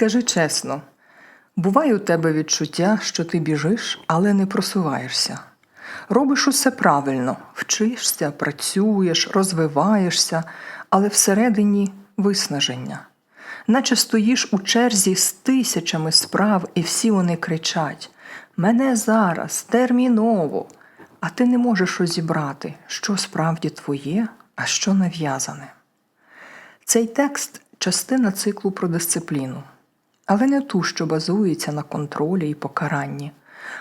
Скажи чесно, буває у тебе відчуття, що ти біжиш, але не просуваєшся. Робиш усе правильно, вчишся, працюєш, розвиваєшся, але всередині виснаження. Наче стоїш у черзі з тисячами справ, і всі вони кричать: Мене зараз, терміново! А ти не можеш розібрати, що справді твоє, а що нав'язане. Цей текст частина циклу про дисципліну, але не ту, що базується на контролі і покаранні,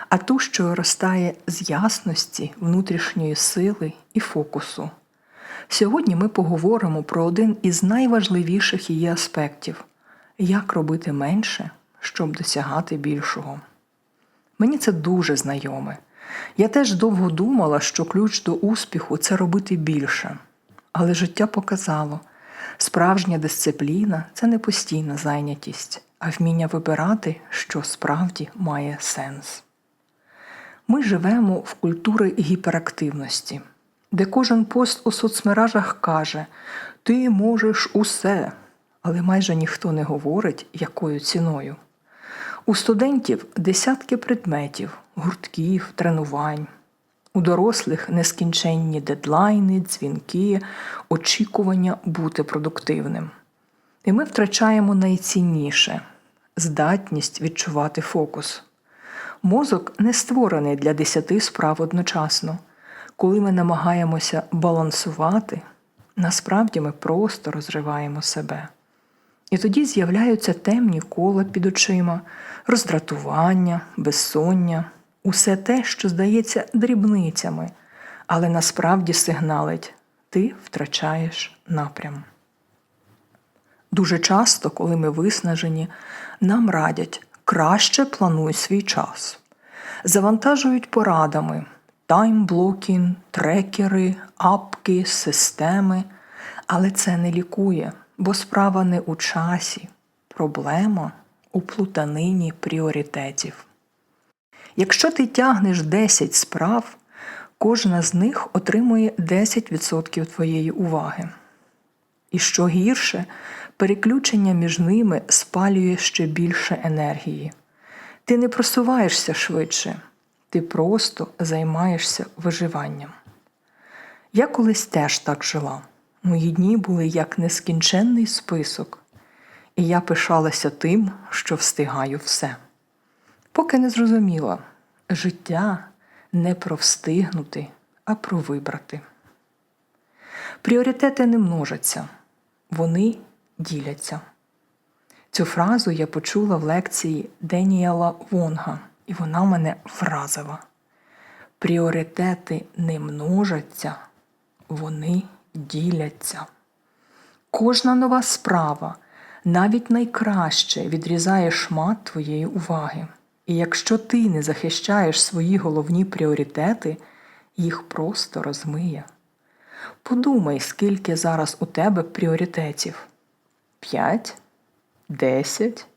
а ту, що виростає з ясності, внутрішньої сили і фокусу. Сьогодні ми поговоримо про один із найважливіших її аспектів як робити менше, щоб досягати більшого. Мені це дуже знайоме. Я теж довго думала, що ключ до успіху це робити більше. Але життя показало, справжня дисципліна це не постійна зайнятість, а вміння вибирати, що справді має сенс. Ми живемо в культури гіперактивності, де кожен пост у соцмережах каже Ти можеш усе, але майже ніхто не говорить, якою ціною. У студентів десятки предметів, гуртків, тренувань. У дорослих нескінченні дедлайни, дзвінки, очікування бути продуктивним. І ми втрачаємо найцінніше здатність відчувати фокус. Мозок не створений для десяти справ одночасно. Коли ми намагаємося балансувати, насправді ми просто розриваємо себе. І тоді з'являються темні кола під очима, роздратування, безсоння, усе те, що здається дрібницями, але насправді сигналить ти втрачаєш напрям. Дуже часто, коли ми виснажені, нам радять краще плануй свій час. Завантажують порадами таймблокінг, трекери, апки, системи, але це не лікує, бо справа не у часі, проблема у плутанині пріоритетів. Якщо ти тягнеш 10 справ, кожна з них отримує 10% твоєї уваги. І що гірше, переключення між ними спалює ще більше енергії. Ти не просуваєшся швидше, ти просто займаєшся виживанням. Я колись теж так жила. Мої дні були як нескінченний список, і я пишалася тим, що встигаю все. Поки не зрозуміла, життя не про встигнути, а про вибрати. Пріоритети не множаться, вони діляться. Цю фразу я почула в лекції Деніела Вонга, і вона мене вразила. Пріоритети не множаться, вони діляться. Кожна нова справа, навіть найкраще, відрізає шмат твоєї уваги. І якщо ти не захищаєш свої головні пріоритети, їх просто розмиє. Подумай, скільки зараз у тебе пріоритетів: п'ять, десять.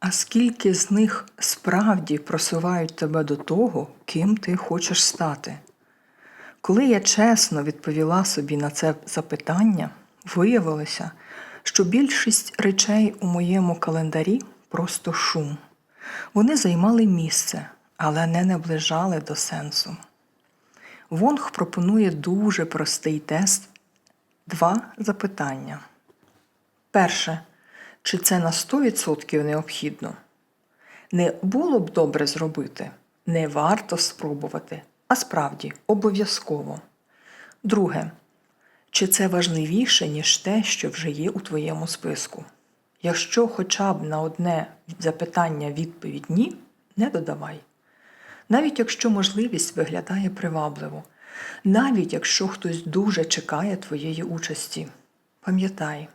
А скільки з них справді просувають тебе до того, ким ти хочеш стати? Коли я чесно відповіла собі на це запитання, виявилося, що більшість речей у моєму календарі просто шум. Вони займали місце, але не наближали до сенсу. Вонг пропонує дуже простий тест два запитання. Перше, чи це на 100% необхідно? Не було б добре зробити, не варто спробувати, а справді обов'язково. Друге, чи це важливіше, ніж те, що вже є у твоєму списку? Якщо хоча б на одне запитання відповідь ні, не додавай. Навіть якщо можливість виглядає привабливо, навіть якщо хтось дуже чекає твоєї участі, пам'ятай,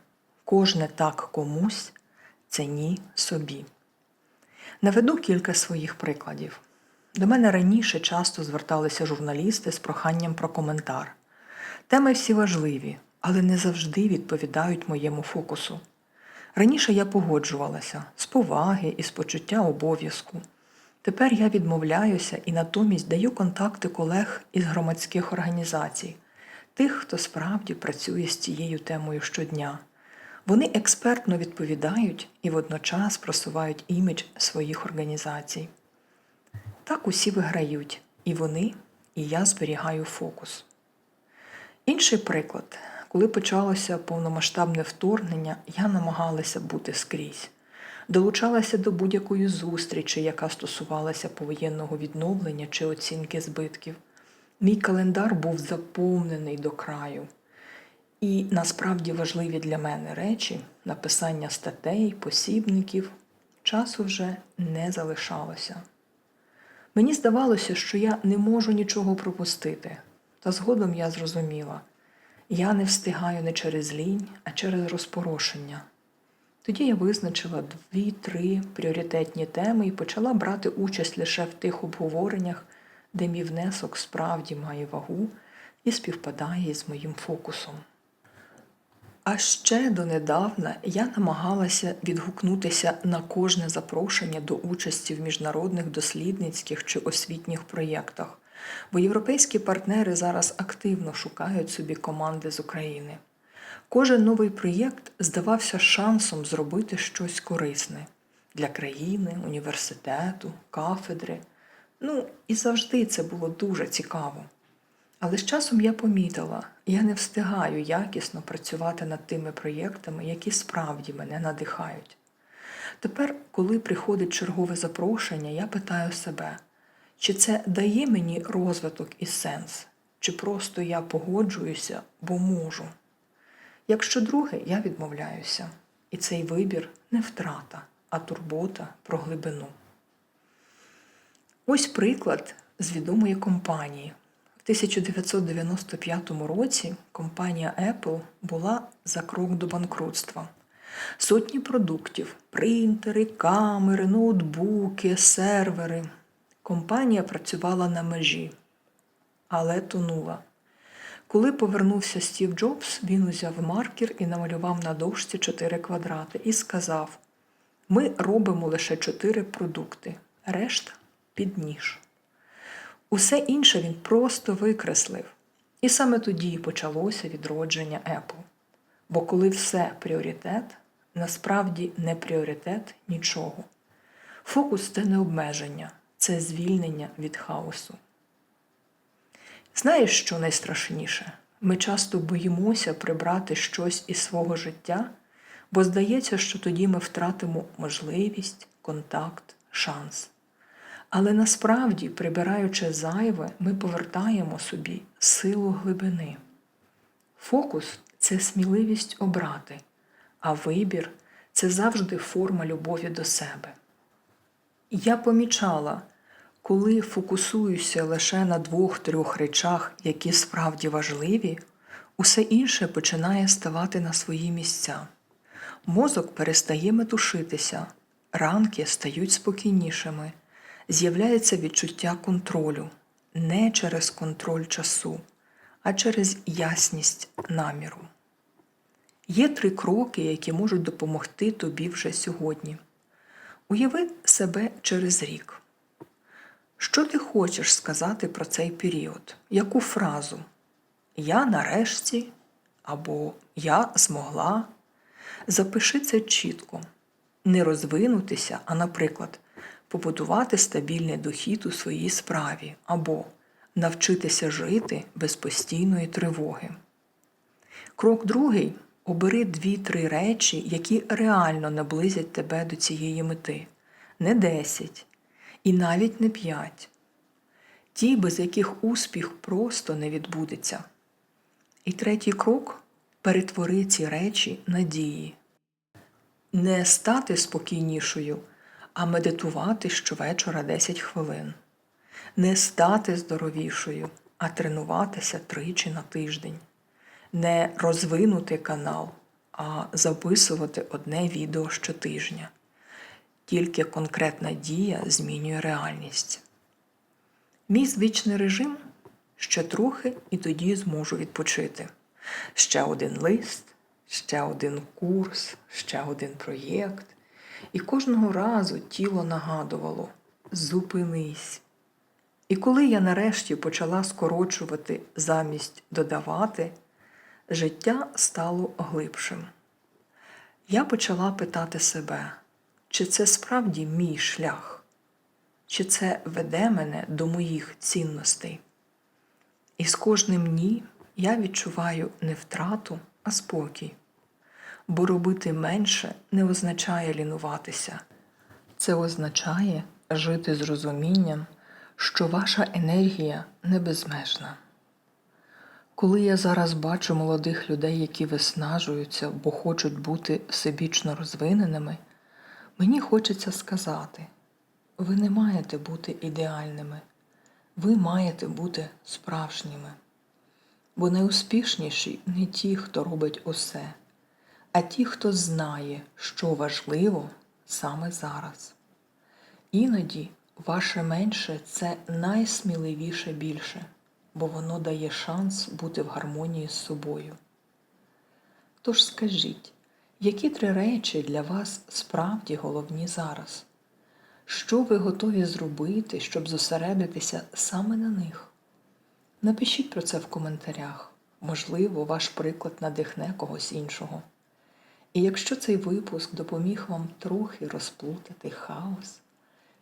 кожне так комусь це ні собі. Наведу кілька своїх прикладів. До мене раніше часто зверталися журналісти з проханням про коментар. Теми всі важливі, але не завжди відповідають моєму фокусу. Раніше я погоджувалася з поваги і з почуття обов'язку. Тепер я відмовляюся і натомість даю контакти колег із громадських організацій, тих, хто справді працює з цією темою щодня. Вони експертно відповідають і водночас просувають імідж своїх організацій. Так усі виграють, і вони, і я зберігаю фокус. Інший приклад, коли почалося повномасштабне вторгнення, я намагалася бути скрізь, долучалася до будь-якої зустрічі, яка стосувалася повоєнного відновлення чи оцінки збитків. Мій календар був заповнений до краю. І насправді важливі для мене речі, написання статей, посібників, часу вже не залишалося. Мені здавалося, що я не можу нічого пропустити, та згодом я зрозуміла, я не встигаю не через лінь, а через розпорошення. Тоді я визначила дві-три пріоритетні теми і почала брати участь лише в тих обговореннях, де мій внесок справді має вагу і співпадає з моїм фокусом. А ще донедавна я намагалася відгукнутися на кожне запрошення до участі в міжнародних дослідницьких чи освітніх проєктах, бо європейські партнери зараз активно шукають собі команди з України. Кожен новий проєкт здавався шансом зробити щось корисне для країни, університету, кафедри. Ну і завжди це було дуже цікаво. Але з часом я помітила, я не встигаю якісно працювати над тими проєктами, які справді мене надихають. Тепер, коли приходить чергове запрошення, я питаю себе, чи це дає мені розвиток і сенс, чи просто я погоджуюся, бо можу. Якщо друге, я відмовляюся, і цей вибір не втрата, а турбота про глибину. Ось приклад з відомої компанії. В 1995 році компанія Apple була за крок до банкрутства. Сотні продуктів, принтери, камери, ноутбуки, сервери. Компанія працювала на межі, але тонула. Коли повернувся Стів Джобс, він узяв маркер і намалював на дошці чотири квадрати і сказав: Ми робимо лише чотири продукти, решта під ніж. Усе інше він просто викреслив. І саме тоді почалося відродження Apple. Бо коли все пріоритет, насправді не пріоритет нічого. Фокус це не обмеження, це звільнення від хаосу. Знаєш, що найстрашніше? Ми часто боїмося прибрати щось із свого життя, бо здається, що тоді ми втратимо можливість, контакт, шанс. Але насправді, прибираючи зайве, ми повертаємо собі силу глибини. Фокус це сміливість обрати, а вибір це завжди форма любові до себе. Я помічала, коли фокусуюся лише на двох-трьох речах, які справді важливі, усе інше починає ставати на свої місця. Мозок перестає метушитися, ранки стають спокійнішими з'являється відчуття контролю не через контроль часу, а через ясність наміру. Є три кроки, які можуть допомогти тобі вже сьогодні. Уяви себе через рік. Що ти хочеш сказати про цей період? Яку фразу? Я нарешті або Я змогла. Запиши це чітко. Не розвинутися, а, наприклад, побудувати стабільний дохід у своїй справі або навчитися жити без постійної тривоги. Крок другий обери дві-три речі, які реально наблизять тебе до цієї мети, не десять і навіть не п'ять. Ті, без яких успіх просто не відбудеться. І третій крок перетвори ці речі на дії. Не стати спокійнішою а медитувати щовечора 10 хвилин, не стати здоровішою, а тренуватися тричі на тиждень, не розвинути канал, а записувати одне відео щотижня. Тільки конкретна дія змінює реальність. Мій звичний режим ще трохи і тоді зможу відпочити. Ще один лист, ще один курс, ще один проєкт. І кожного разу тіло нагадувало зупинись. І коли я нарешті почала скорочувати замість додавати, життя стало глибшим. Я почала питати себе, чи це справді мій шлях, чи це веде мене до моїх цінностей. І з кожним ні я відчуваю не втрату, а спокій. Бо робити менше не означає лінуватися. Це означає жити з розумінням, що ваша енергія не безмежна. Коли я зараз бачу молодих людей, які виснажуються, бо хочуть бути всебічно розвиненими, мені хочеться сказати: ви не маєте бути ідеальними, ви маєте бути справжніми. Бо найуспішніші не ті, хто робить усе, а ті, хто знає, що важливо саме зараз. Іноді ваше менше це найсміливіше більше, бо воно дає шанс бути в гармонії з собою. Тож скажіть, які три речі для вас справді головні зараз? Що ви готові зробити, щоб зосередитися саме на них? Напишіть про це в коментарях. Можливо, ваш приклад надихне когось іншого. І якщо цей випуск допоміг вам трохи розплутати хаос,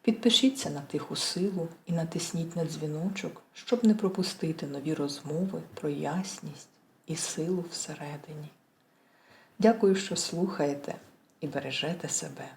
підпишіться на тиху силу і натисніть на дзвіночок, щоб не пропустити нові розмови про ясність і силу всередині. Дякую, що слухаєте і бережете себе.